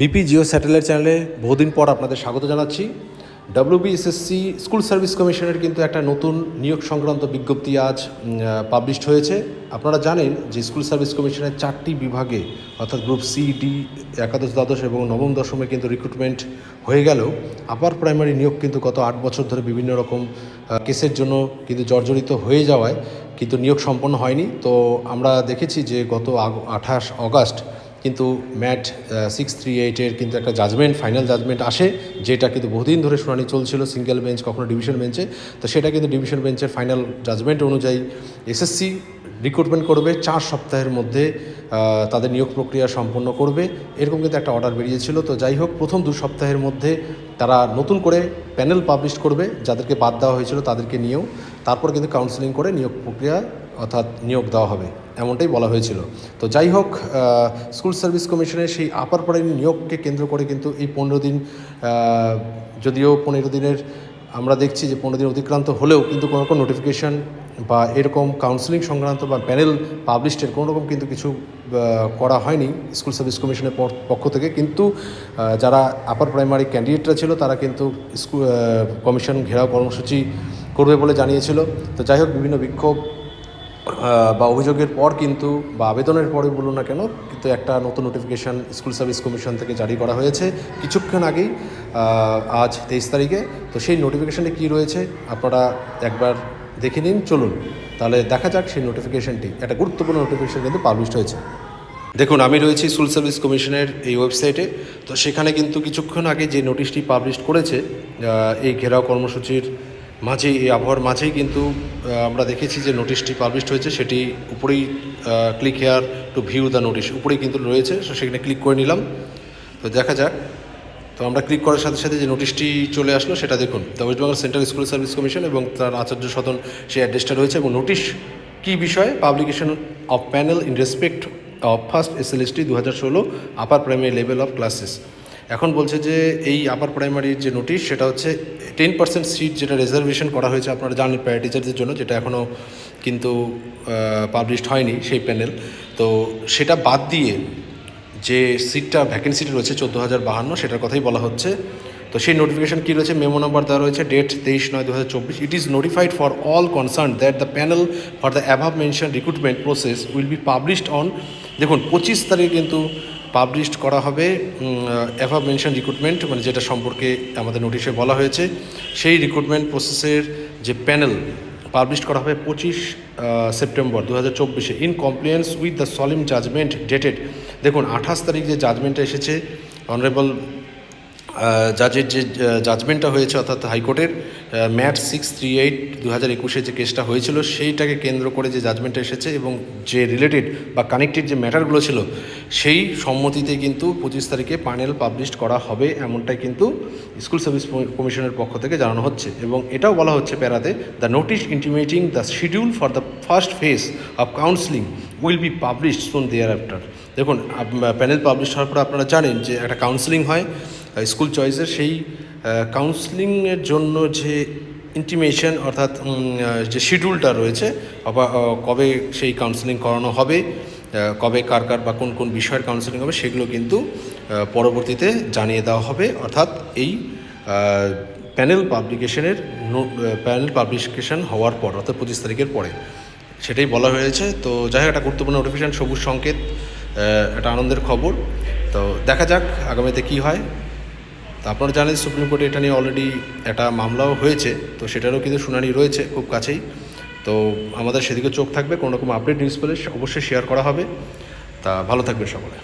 BP Jio satellite চ্যানেলে বহুদিন পর আপনাদের স্বাগত জানাচ্ছি। ডাব্লিউবিএসএসসি স্কুল সার্ভিস কমিশনের কিন্তু একটা নতুন নিয়োগ সংক্রান্ত বিজ্ঞপ্তি আজ পাবলিশড হয়েছে। আপনারা জানেন যে স্কুল সার্ভিস কমিশনের চারটি বিভাগে, অর্থাৎ গ্রুপ সি ডি একাদশ, দ্বাদশ এবং নবম, দশমে কিন্তু রিক্রুটমেন্ট হয়ে গেল। আপার প্রাইমারি নিয়োগ কিন্তু গত আট বছর ধরে বিভিন্ন রকম কেসের জন্য কিন্তু জর্জরিত হয়ে যাওয়ায় কিন্তু নিয়োগ সম্পন্ন হয়নি। তো আমরা দেখেছি যে গত আঠাশ অগাস্ট কিন্তু ম্যাট সিক্স থ্রি এইটের কিন্তু একটা জাজমেন্ট ফাইনাল জাজমেন্ট আসে, যেটা কিন্তু বহুদিন ধরে শুনানি চলছিল সিঙ্গেল বেঞ্চ কখনো ডিভিশন বেঞ্চে তো সেটা কিন্তু ডিভিশন বেঞ্চের ফাইনাল জাজমেন্ট অনুযায়ী এসএসসি রিক্রুটমেন্ট করবে, চার সপ্তাহের মধ্যে তাদের নিয়োগ প্রক্রিয়া সম্পন্ন করবে। এরকম কিন্তু একটা অর্ডার বেরিয়েছিল। তো যাই হোক, প্রথম দু সপ্তাহের মধ্যে তারা নতুন করে প্যানেল পাবলিশ করবে, যাদেরকে বাদ দেওয়া হয়েছিল তাদেরকে নিয়েও। তারপর কিন্তু কাউন্সেলিং করে নিয়োগ প্রক্রিয়া অর্থাৎ নিয়োগ দেওয়া হবে, এমনটাই বলা হয়েছিল। তো যাই হোক স্কুল সার্ভিস কমিশনের সেই আপার প্রাইমারি নিয়োগকে কেন্দ্র করে কিন্তু এই পনেরো দিন যদিও পনেরো দিনের, আমরা দেখছি যে পনেরো দিন অতিক্রান্ত হলেও কিন্তু কোনো রকম নোটিফিকেশান বা এরকম কাউন্সিলিং সংক্রান্ত বা প্যানেল পাবলিশের কোনো রকম কিন্তু কিছু করা হয়নি স্কুল সার্ভিস কমিশনের পক্ষ থেকে। কিন্তু যারা আপার প্রাইমারি ক্যান্ডিডেটরা ছিল, তারা কিন্তু স্কুল কমিশন ঘেরাও কর্মসূচি করবে বলে জানিয়েছিল। তো যাই হোক, বিভিন্ন বিক্ষোভ বা অভিযোগের পর কিন্তু বা আবেদনের পরে বলুন না কেন, কিন্তু একটা নতুন নোটিফিকেশান স্কুল সার্ভিস কমিশন থেকে জারি করা হয়েছে কিছুক্ষণ আগেই আজ তেইশ তারিখে। তো সেই নোটিফিকেশানে কী রয়েছে আপনারা একবার দেখে নিন, চলুন। তাহলে দেখা যাক সেই নোটিফিকেশানটি একটা গুরুত্বপূর্ণ নোটিফিকেশান কিন্তু পাবলিশ হয়েছে। দেখুন, আমি রয়েছি স্কুল সার্ভিস কমিশনের এই ওয়েবসাইটে তো সেখানে কিন্তু কিছুক্ষণ আগে যে নোটিশটি পাবলিশ করেছে এই ঘেরাও কর্মসূচির মাঝেই, এই আবহাওয়ার মাঝেই কিন্তু আমরা দেখেছি যে নোটিশটি পাবলিশড হয়েছে, সেটি উপরেই click here to view the notice উপরেই কিন্তু রয়েছে তো সেখানে ক্লিক করে নিলাম। তো দেখা যাক। তো আমরা ক্লিক করার সাথে সাথে যে নোটিশটি চলে আসলো, সেটা দেখুন। The West Bengal central school service commission এবং তার আচার্য সদন সেই অ্যাড্রেসটা রয়েছে এবং নোটিশ কী বিষয়ে? Publication of panel in respect of first S L ST দু হাজার ষোলো upper primary level of classes এখন বলছে যে এই আপার প্রাইমারির যে নোটিশ সেটা হচ্ছে টেন পার্সেন্ট সিট যেটা রিজার্ভেশন করা হয়েছে আপনারা জানেন প্যারা টিচারদের জন্য, যেটা এখনও কিন্তু পাবলিশড হয়নি সেই প্যানেল তো সেটা বাদ দিয়ে যে সিটটা ভ্যাকেন্সিটি রয়েছে চোদ্দ হাজার বাহান্ন, সেটার কথাই বলা হচ্ছে। তো সেই নোটিফিকেশন কী রয়েছে? মেমো নাম্বার দেওয়া রয়েছে ডেট তেইশ নয় দু হাজার চব্বিশ। It is notified for all concern that the panel for the above mention recruitment process will be published on দেখুন, পঁচিশ তারিখে কিন্তু পাবলিশড করা হবে অ্যাভাব মেনশন রিক্রুটমেন্ট মানে যেটা সম্পর্কে আমাদের নোটিশে বলা হয়েছে। সেই রিক্রুটমেন্ট প্রসেসের যে প্যানেল পাবলিশ করা হবে পঁচিশ সেপ্টেম্বর দু হাজার চব্বিশে। In compliance with the Salim judgement dated দেখুন, আঠাশ তারিখ যে জাজমেন্টটা এসেছে অনারেবল জাজের যে জাজমেন্টটা হয়েছে অর্থাৎ হাইকোর্টের ম্যাট সিক্স থ্রি এইট দু হাজার একুশে যে কেসটা হয়েছিল, সেইটাকে কেন্দ্র করে যে জাজমেন্টটা এসেছে এবং যে রিলেটেড বা কানেক্টেড যে ম্যাটারগুলো ছিল, সেই সম্মতিতে কিন্তু পঁচিশ তারিখে প্যানেল পাবলিশ করা হবে এমনটাই কিন্তু স্কুল সার্ভিস কমিশনের পক্ষ থেকে জানানো হচ্ছে। এবং এটাও বলা হচ্ছে প্যারাতে the notice intimating the schedule for the first phase of counselling will be publish soon thereafter দেখুন প্যানেল পাবলিশ হওয়ার পর আপনারা জানেন যে একটা কাউন্সিলিং হয় স্কুল চয়েসের সেই কাউন্সিলিংয়ের জন্য যে ইন্টিমেশন অর্থাৎ যে শিডিউলটা রয়েছে কবে সেই কাউন্সিলিং করানো হবে কবে কার কার বা কোন কোন বিষয়ের কাউন্সিলিং হবে, সেগুলো কিন্তু পরবর্তীতে জানিয়ে দেওয়া হবে। অর্থাৎ এই প্যানেল পাবলিকেশনের প্যানেল পাবলিকেশন হওয়ার পর, অর্থাৎ পঁচিশ তারিখের পরে, সেটাই বলা হয়েছে। তো যাই হোক, একটা গুরুত্বপূর্ণ নোটিফিকেশান সবুজ সংকেত একটা আনন্দের খবর। তো দেখা যাক, আগামীতে কী হয়। তো আপনারা জানেন সুপ্রিম কোর্টে এটা নিয়ে অলরেডি একটা মামলাও হয়েছে, তো সেটারও কিন্তু শুনানি রয়েছে খুব কাছেই। তো আমাদের সেদিকে চোখ থাকবে, কোনো রকম আপডেট নিউজ পেলে অবশ্যই শেয়ার করা হবে। তা ভালো থাকবে সকলে।